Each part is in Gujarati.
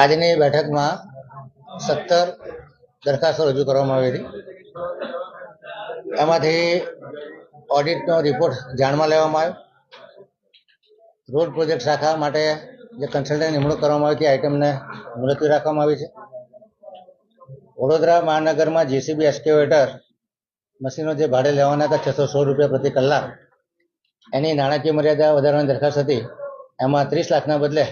આજની બેઠકમાં સત્તર દરખાસ્તો રજૂ કરવામાં આવી હતી. એમાંથી ઓડિટનો રિપોર્ટ જાણમાં લેવામાં આવ્યો. રોડ પ્રોજેક્ટ શાખા માટે જે કન્સલ્ટન્ટ નિમણૂક કરવામાં આવી હતી આઇટમને મુલતવી રાખવામાં આવી છે. વડોદરા મહાનગરમાં જેસીબી એસ્કેવેટર મશીનો જે ભાડે લેવાના હતા, છસો સોળ રૂપિયા પ્રતિ કલાક, એની નાણાકીય મર્યાદા વધારવાની દરખાસ્ત હતી. એમાં ત્રીસ લાખના બદલે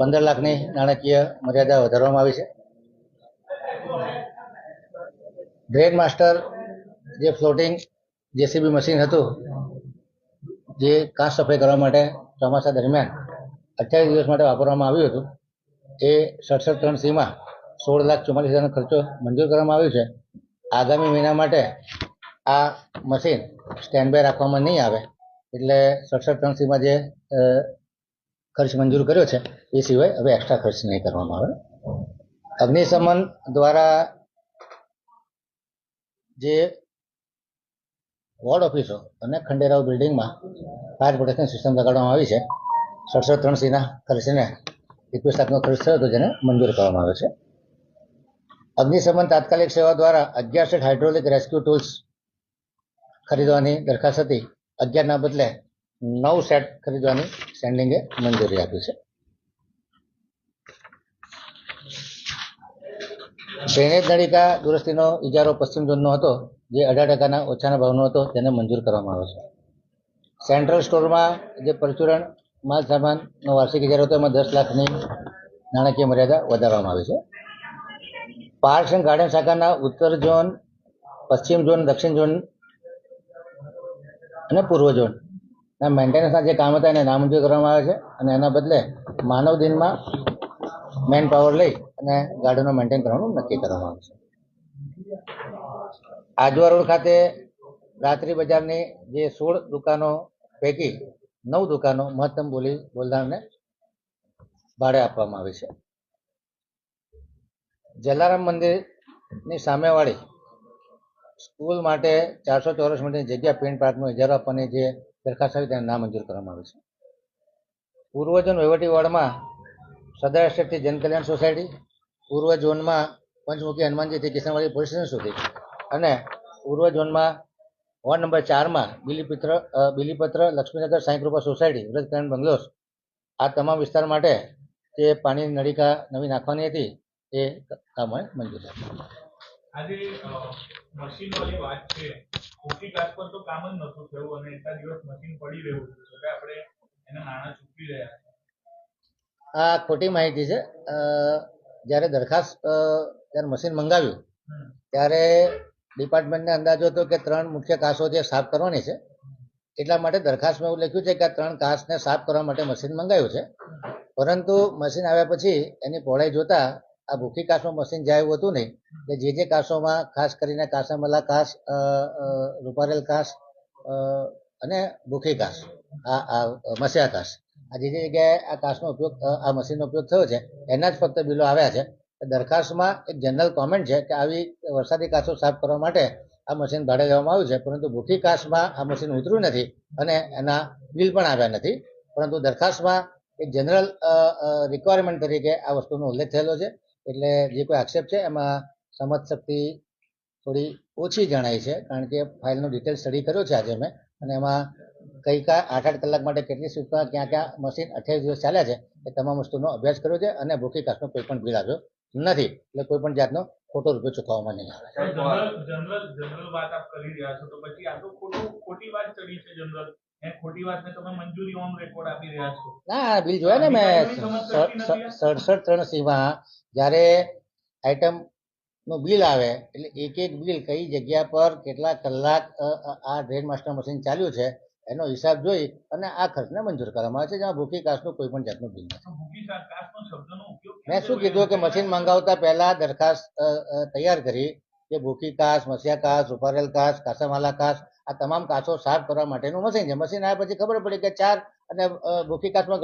પંદર લાખની નાણાકીય મર્યાદા વધારવામાં આવી છે. ડ્રેન માસ્ટર જે ફ્લોટિંગ જેસીબી મશીન હતું, જે કાચ સફાઈ કરવા માટે ચોમાસા દરમિયાન અઠ્યાવીસ દિવસ માટે વાપરવામાં આવ્યું હતું એ સડસઠ ત્રણ સીમાં સોળ લાખ ચુમ્માલીસ હજારનો ખર્ચો મંજૂર કરવામાં આવ્યો છે. આગામી મહિના માટે આ મશીન સ્ટેન્ડ બાય રાખવામાં નહીં આવે, એટલે સડસઠ ત્રણ સીમાં જે ખર્ચ મંજૂર કર્યો છે, એ સિવાય હવે એક્સ્ટ્રા ખર્ચ નહીં કરવામાં આવે. અગ્નિશમન દ્વારા જે વોર્ડ ઓફિસો અને ખંડેરાવ બિલ્ડિંગમાં ફાયર પ્રોટેક્શન સિસ્ટમ લગાડવામાં આવી છે, સડસઠ ત્રણ સીના ખર્ચને એકવીસ લાખનો ખર્ચ થયો હતો જેને મંજૂર કરવામાં આવ્યો છે. અગ્નિશમન તાત્કાલિક સેવા દ્વારા અગિયાર સેટ હાઇડ્રોલિક રેસ્ક્યુ ટૂલ્સ ખરીદવાની દરખાસ્ત હતી. અગિયારના બદલે નવ સેટ ખરીદવાની સેન્ડિંગે મંજૂરી આપી છે. ડ્રેનેજ નળિકા દુરસ્તીનો ઇજારો પશ્ચિમ ઝોનનો હતો, જે અઢાર ટકાના ઓછાના ભાવનો હતો, તેને મંજૂર કરવામાં આવ્યો છે. સેન્ટ્રલ સ્ટોરમાં જે પરચુરણ માલ સામાનનો વાર્ષિક ઇજારો હતો, એમાં દસ લાખની નાણાકીય મર્યાદા વધારવામાં આવી છે. પાર્ક્સ એન્ડ ગાર્ડન શાખાના ઉત્તર ઝોન, પશ્ચિમ ઝોન, દક્ષિણ ઝોન અને પૂર્વ ઝોન ના મેન્ટેનન્સના જે કામ હતા એને નામંજૂર કરવામાં આવે છે અને એના બદલે માનવ દિનમાં મેન પાવર લઈ અને ગાર્ડનો મેન્ટેન કરવાનું નક્કી કરવામાં આવે છે. આજવા રોડ ખાતે રાત્રિ બજારની જે સોળ દુકાનો પૈકી નવ દુકાનો મહત્તમ બોલી બોલદારને ભાડે આપવામાં આવી છે. જલારામ મંદિરની સામેવાળી સ્કૂલ માટે ચારસો ચોરસ મીટરની જગ્યા પેન્ટ પાર્કનો ઇજારો આપવાની જે દરખાસ્ત આવી તેને નામંજૂર કરવામાં આવી છે. પૂર્વ વહીવટી વોર્ડમાં સદર એસ્ટેટથી જનકલ્યાણ સોસાયટી પૂર્વ ઝોનમાં પંચમુખી હનુમાનજીથી કિશનવાડી પોલીસ સ્ટેશન સુધી અને પૂર્વ ઝોનમાં વોર્ડ નંબર ચારમાં બિલીપત્ર બિલીપત્ર લક્ષ્મીનગર સાંઈકૃપા સોસાયટી વ્રત કલ્યાણ બંગલોસ આ તમામ વિસ્તાર માટે જે પાણીની નળિકા નવી નાખવાની હતી, એ કામ મંજૂર છે આજે મશીન વાળી વાત છે. ખોટી કાચ પર તો કામ જ નતું થયું અને એટલા દિવસ મશીન પડી રહ્યું હતું. એટલે આપણે એના નાણાં ચૂકવી રહ્યા છે આ ખોટી માહિતી છે. જ્યારે દરખાસ્ત જ્યારે મશીન મંગાવ્યું ત્યારે ડિપાર્ટમેન્ટને અંદાજો હતો કે ત્રણ મુખ્ય કાસો જે સાફ કરવાની છે એટલા માટે દરખાસ્તમાં એવું લખ્યું છે કે આ ત્રણ કાસને સાફ કરવા માટે મશીન મંગાવ્યું છે. પરંતુ મશીન આવ્યા પછી એની પહોળાઈ જોતા આ ભૂખી કાસમાં મશીન જાય હતું નહીં, કે જે જે કાસોમાં, ખાસ કરીને કાસામલા કાસ રૂપારેલ કાસ અને ભૂખી કાસ, આ આ મસ્યા કાસ. આ જે જે જગ્યાએ આ કાસનો ઉપયોગ આ મશીનનો ઉપયોગ થયો છે, એના જ ફક્ત બિલો આવ્યા છે. દરખાસ્તમાં એક જનરલ કોમેન્ટ છે કે આવી વરસાદી કાસો સાફ કરવા માટે આ મશીન ભાડે લેવામાં આવ્યું છે, પરંતુ ભૂખી કાસમાં આ મશીન ઉતર્યું નથી અને એના બિલ પણ આવ્યા નથી. પરંતુ દરખાસ્તમાં એક જનરલ રિક્વાયરમેન્ટ તરીકે આ વસ્તુનો ઉલ્લેખ થયેલો છે. એટલે જે કોઈ આક્ષેપ છે, એમાં સમજ શક્તિ થોડી ઓછી જણાય છે, કારણ કે ફાઇલનો ડિટેલ સ્ટડી કર્યો છે આજે મેં, અને એમાં કઈ કા આઠ આઠ કલાક માટે કેટલી સૂચના ક્યાં ક્યાં મશીન અઠ્યાવીસ દિવસ ચાલ્યા છે, એ તમામ વસ્તુનો અભ્યાસ કર્યો છે, અને ભૂખી કાશનો કોઈ પણ બિલ આવ્યો નથી, એટલે કોઈ પણ જાતનો ખોટો રૂપિયો ચૂકવવામાં નહીં આવે. જનરલ જનરલ વાત આપ કરી રહ્યા છો, તો પછી આ તો ખોટું, ખોટી વાત ચડી છે જનરલ ખોટી વાતને તમે મંજૂરી ઓન રેકોર્ડ આપી રહ્યા છો. ના બિલ જોયા ને મેં? સડસઠ ત્રણ સીમાં જ્યારે આઈટમનું બિલ આવે એટલે એક એક બિલ કઈ જગ્યા પર કેટલા કલાક આ ડ્રેન માસ્ટર મશીન ચાલ્યું છે એનો હિસાબ જોઈ અને આ ખર્ચને મંજૂર કરવામાં આવે છે જેમાં ભૂખી કાસનું કોઈ પણ જાતનું બિલ નથી. મેં શું કીધું કે મશીન મંગાવતા પહેલા દરખાસ્ત તૈયાર કરી કે ભૂખી કાસ મસિયા કાસ ઉપારેલ કાસ કાસામાલા કાસ આ તમામ કાચો સાફ કરવા માટેનું મશીન છે. મશીન આવ્યા પછી ખબર પડી કે ચાર અને ભૂખી ઘણી